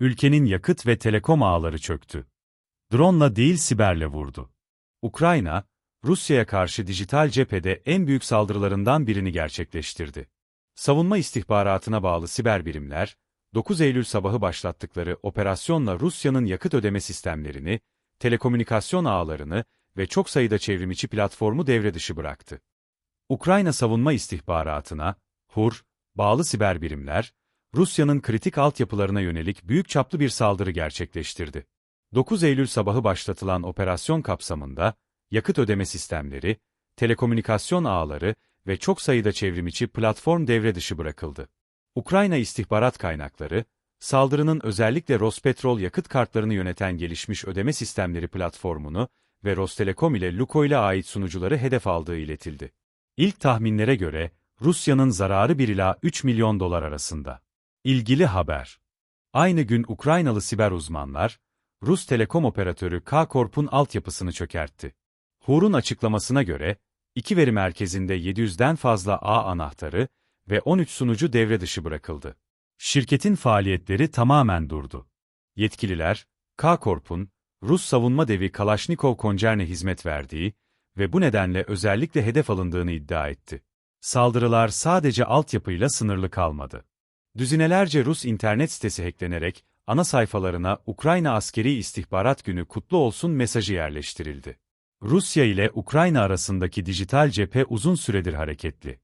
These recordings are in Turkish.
Ülkenin yakıt ve telekom ağları çöktü. Drone'la değil siberle vurdu. Ukrayna, Rusya'ya karşı dijital cephede en büyük saldırılarından birini gerçekleştirdi. Savunma istihbaratına bağlı siber birimler, 9 Eylül sabahı başlattıkları operasyonla Rusya'nın yakıt ödeme sistemlerini, telekomünikasyon ağlarını ve çok sayıda çevrimiçi platformu devre dışı bıraktı. Ukrayna savunma istihbaratına, HUR, bağlı siber birimler, Rusya'nın kritik altyapılarına yönelik büyük çaplı bir saldırı gerçekleştirdi. 9 Eylül sabahı başlatılan operasyon kapsamında, yakıt ödeme sistemleri, telekomünikasyon ağları ve çok sayıda çevrimiçi platform devre dışı bırakıldı. Ukrayna istihbarat kaynakları, saldırının özellikle Rospetrol yakıt kartlarını yöneten gelişmiş ödeme sistemleri platformunu ve Rostelekom ile Lukoil'e ait sunucuları hedef aldığı iletildi. İlk tahminlere göre, Rusya'nın zararı 1 ila 3 milyon dolar arasında. İlgili haber. Aynı gün Ukraynalı siber uzmanlar, Rus telekom operatörü K-Corp'un altyapısını çökertti. HUR'un açıklamasına göre, iki veri merkezinde 700'den fazla ağ anahtarı ve 13 sunucu devre dışı bırakıldı. Şirketin faaliyetleri tamamen durdu. Yetkililer, K-Corp'un, Rus savunma devi Kalashnikov koncerne hizmet verdiği ve bu nedenle özellikle hedef alındığını iddia etti. Saldırılar sadece altyapıyla sınırlı kalmadı. Düzinelerce Rus internet sitesi hacklenerek ana sayfalarına Ukrayna Askeri İstihbarat Günü kutlu olsun mesajı yerleştirildi. Rusya ile Ukrayna arasındaki dijital cephe uzun süredir hareketli.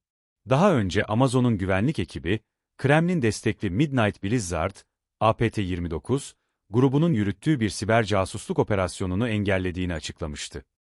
Daha önce Amazon'un güvenlik ekibi, Kremlin destekli Midnight Blizzard, APT-29, grubunun yürüttüğü bir siber casusluk operasyonunu engellediğini açıklamıştı.